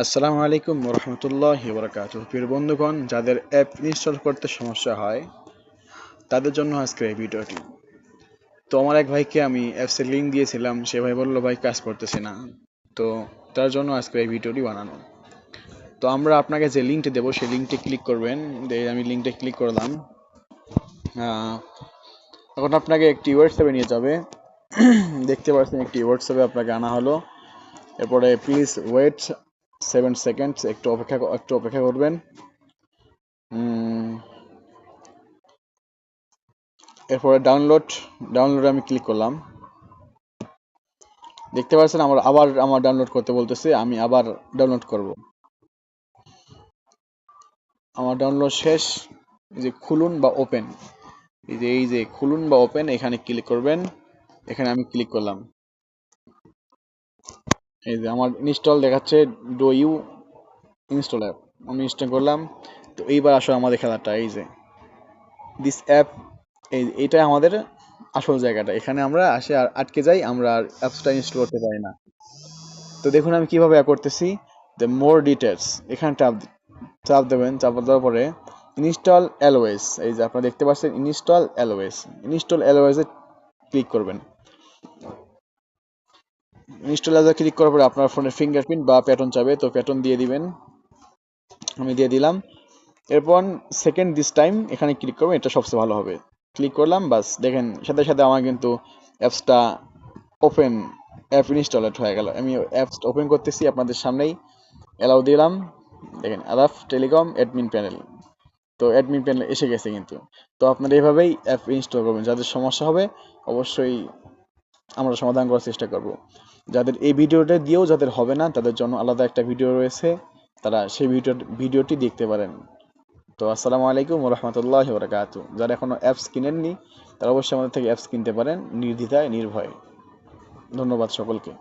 আসসালামু আলাইকুম রহমতুল্লাহ বরকাত প্রিয় বন্ধুগণ, যাদের অ্যাপ ইনস্টল করতে সমস্যা হয়, তাদের জন্য আজকের এই ভিডিওটি। তো আমার এক ভাইকে আমি অ্যাপসের লিঙ্ক দিয়েছিলাম, সে ভাই বলল, ভাই, কাজ করতেছে না। তো তার জন্য আজকে এই ভিডিওটি বানানো। তো আমরা আপনাকে যে লিঙ্কটি দেবো, সেই লিঙ্কটি ক্লিক করবেন। আমি লিঙ্কটা ক্লিক করলাম। এখন আপনাকে একটি হোয়াটসঅ্যাপে নিয়ে যাবে। দেখতে পাচ্ছেন, একটি হোয়াটসঅ্যাপে আপনাকে আনা হলো। এরপরে প্লিজ ওয়েট সেভেন সেকেন্ডস একটু অপেক্ষা একটু অপেক্ষা করবেন। এরপরে ডাউনলোড ডাউনলোডে আমি ক্লিক করলাম। দেখতে পাচ্ছেন আমার আবার আমার ডাউনলোড করতে বলতেছে, আমি আবার ডাউনলোড করব। আমার ডাউনলোড শেষ যে খুলুন বা ওপেন এই যে এই যে খুলুন বা ওপেন এখানে ক্লিক করবেন। এখানে আমি ক্লিক করলাম। এই যে আমার ইনস্টল দেখাচ্ছে ডো ইউ ইনস্টল অ্যাপ আমি ইনস্টল করলাম, তো এইবার আসলে আমাদের খেলাটা, এই যে। দিস অ্যাপ এই এটা আমাদের আসল জায়গাটা। এখানে আমরা আসে আর আটকে যাই, আমরা আর অ্যাপসটা ইনস্টল করতে পারি না। তো দেখুন আমি কীভাবে করতেছি। দ্য মোর ডিটেলস এখানে চাপ চাপ দেবেন চাপ দেওয়ার পরে ইনস্টল অ্যালোয়েস এই যে আপনারা দেখতে পাচ্ছেন ইনস্টল অ্যালোয়েস ইনস্টল অ্যালোয়েসে ক্লিক করবেন। ইনস্টল অ্যালোয়ে ক্লিক করার পরে আপনার ফোনের ফিঙ্গারপ্রিন্ট বা প্যাটার্ন চাবে, তো প্যাটার্ন দিয়ে দিবেন। আমি দিয়ে দিলাম। এরপর সেকেন্ড দিস টাইম এখানে ক্লিক করবেন, এটা সবচেয়ে ভালো হবে। ক্লিক করলাম, বাস, দেখেন, সাথে সাথে আমার কিন্তু অ্যাপসটা ওপেন অ্যাপ ইনস্টলেড হয়ে গেল। আমি অ্যাপস ওপেন করতেছি, আপনাদের সামনেই অ্যালাউ দিলাম। দেখেন আরাফ টেলিকম অ্যাডমিন প্যানেল তো অ্যাডমিন প্যানেল এসে গেছে কিন্তু। তো আপনারা এভাবেই অ্যাপ ইনস্টল করবেন। যাদের সমস্যা হবে, অবশ্যই আমরা সমাধান করার চেষ্টা করব। যাদের এই ভিডিওটা দিয়েও যাদের হবে না, তাদের জন্য আলাদা একটা ভিডিও রয়েছে, তারা সেই ভিডিও ভিডিওটি দেখতে পারেন। তো আসসালামু আলাইকুম রহমতুল্লাহ বরকাত। যারা এখনও অ্যাপস কিনেননি, তারা অবশ্যই আমাদের থেকে অ্যাপস কিনতে পারেন, নির্দ্বিধায়, নির্ভয়ে। ধন্যবাদ সকলকে।